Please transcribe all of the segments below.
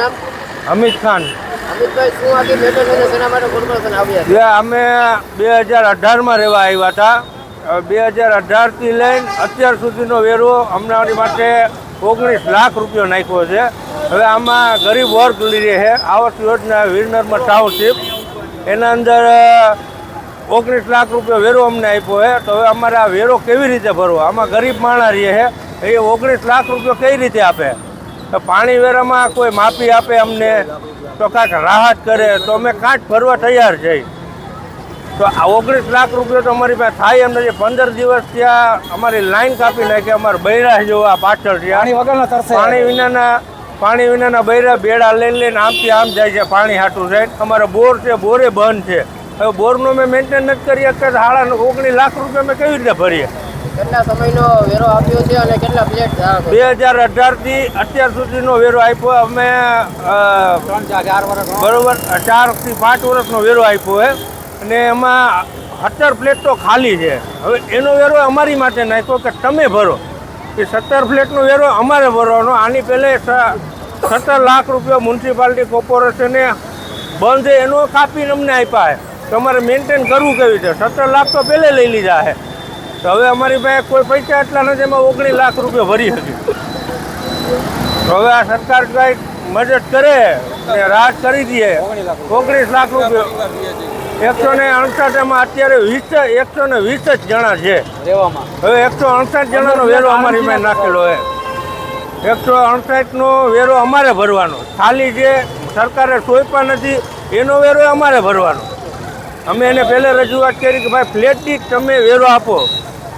નામ? અમિત ખાન. જે અમે બે હજાર અઢારમાં રહેવા આવ્યા હતા. બે હજાર અઢારથી લઈને અત્યાર સુધીનો વેરો અમદાવાદ માટે ઓગણીસ લાખ રૂપિયો નાખ્યો છે. હવે આમાં ગરીબ વર્ગ લીધે છે. આવાસ યોજના વીરનરમાં ટાઉનશીપ એના અંદર ઓગણીસ લાખ રૂપિયો વેરો અમને આપ્યો છે. તો હવે અમારે આ વેરો કેવી રીતે ભરવો? આમાં ગરીબ માણસ રહે છે. એ ઓગણીસ લાખ રૂપિયો કઈ રીતે આપે? તો પાણી વેરામાં કોઈ માફી આપે અમને તો કાંઈક રાહત કરે તો અમે કાંઠ ભરવા તૈયાર છીએ. તો આ ઓગણીસ લાખ રૂપિયા તો અમારી પાસે થાય એમ નથી. પંદર દિવસ ત્યાં અમારી લાઈન કાપી નાખી અમારે બૈરા જોવા પાછળ ત્યાં પાણી પાણી વિનાના પાણી વિનાના બૈરા બેડા લઈને લઈને આમથી આમ જાય છે પાણી હાટું સાહેબ અમારે બોર છે બોરે બંધ છે. હવે બોરનું મેં મેન્ટેન નથી કરી શકતા સાડા ઓગણીસ લાખ રૂપિયા અમે કેવી રીતે ભરીએ? કેટલા સમયનો વેરો આપ્યો છે અને કેટલા પ્લેટ બે હજાર અઢારથી અત્યાર સુધીનો વેરો આપ્યો અમે બરોબર ચારથી પાંચ વર્ષનો વેરો આપ્યો છે. અને એમાં સત્તર પ્લેટ તો ખાલી છે. હવે એનો વેરો અમારી માટે નાખ્યો કે તમે ભરો. એ સત્તર પ્લેટનો વેરો અમારે ભરવાનો. આની પહેલે સત્તર લાખ રૂપિયા મ્યુનિસિપાલિટી કોર્પોરેશને બંધ એનો કાપીને અમને આપ્યા છે. તો મેન્ટેન કરવું કેવી રીતે સત્તર લાખ તો પહેલે લઈ લીધા છે. તો હવે અમારી પાસે કોઈ પૈસા એટલા નથી એમાં ઓગણીસ લાખ રૂપિયા ભરી હતી હવે આ સરકાર કંઈક મદદ કરે અને રાહત કરી દે. ઓગણીસ લાખ રૂપિયા. એકસો ને અડસઠ એમાં અત્યારે વીસ એકસો ને વીસ જ જણા છે. હવે એકસો અડસઠ જણાનો વેરો અમારી પાસે નાખેલો હોય એકસો અડસઠનો વેરો અમારે ભરવાનો. ખાલી જે સરકારે સોંપ્યા નથી એનો વેરો અમારે ભરવાનો. અમે એને પહેલે રજૂઆત કરી કે ભાઈ ફ્લેટ તમે વેરો આપો.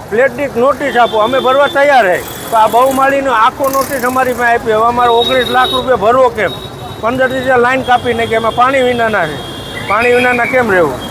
ફ્લેટ દીઠ નોટિસ આપો. અમે ભરવા તૈયાર છે તો આ બહુમાળીનો આખો નોટિસ અમારી પાસે આપી. હવે અમારે ઓગણીસ લાખ રૂપિયા ભરવો કેમ? પંદર દિવસે લાઈન કાપી નાખી. એમાં પાણી વિનાના છે. પાણી વિનાના કેમ રહેવું?